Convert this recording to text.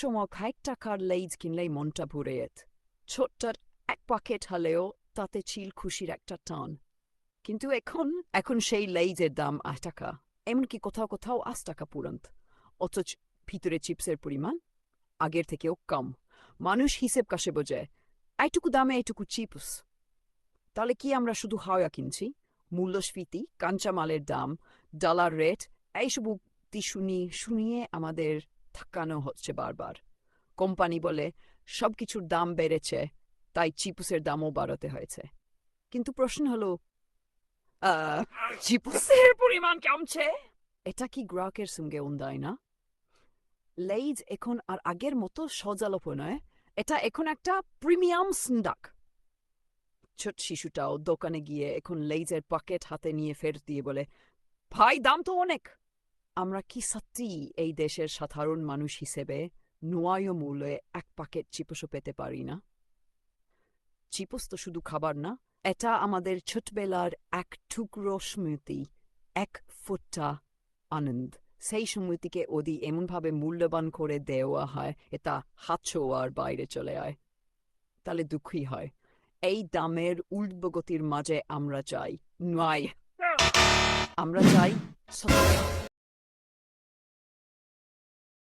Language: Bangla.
সময় খাইক টাকার লেজ কিনলেই মনটা ভরে যেত ছোট্টার এক প্যাকেট হলেও তাতে চিল খুশির একটা টান। কিন্তু এখন এখন সেই লেইজের দাম আট টাকা। এমনকি কোথাও কোথাও আশ টাকা পুরন্ত। অথচ ভিতরে চিপসের পরিমাণ আগের থেকেও কম। মানুষ হিসেব কাশে বোঝে, এইটুকু দামে এইটুকু চিপস। তাহলে কি আমরা শুধু হাওয়া কিনছি? মূল্যস্ফীতি, কাঁচামালের দাম ডলার রেট এইসব উক্তি শুনি, শুনিয়ে আমাদের থাকানো হচ্ছে বারবার। কোম্পানি বলে সব কিছুর দাম বেড়েছে, তাই চিপুসের দামও বাড়াতে হয়েছে। কিন্তু প্রশ্ন হলো চিপসের পরিমাণ কমছে? এটা কি গ্রাহকের সঙ্গে উন্দায় না? লেইজ এখন আর আগের মতো সজালপ নয়, এটা এখন একটা প্রিমিয়াম স্ন্যাক। ছোট শিশুটাও দোকানে গিয়ে এখন লেইজের পকেট হাতে নিয়ে ফেরত দিয়ে বলে, ভাই, দাম তো অনেক। আমরা কি সত্যি এই দেশের সাধারণ মানুষ হিসেবে নোয়ায় মূল্যে এক প্যাকেট চিপসও পেতে পারি না? চিপস তো শুধু খাবার না, এটা আমাদের ছোটবেলার এক টুকরো স্মৃতি, এক ফুটটা আনন্দ। সেই স্মৃতিকে ওদি এমনভাবে মূল্যবান করে দেওয়া হয়, এটা হাত ছোঁয়ার বাইরে চলে আয়। তাহলে দুঃখী হয়। এই দামের উর্ধ্বগতির মাঝে আমরা চাই নয় আমরা চাই সত্য।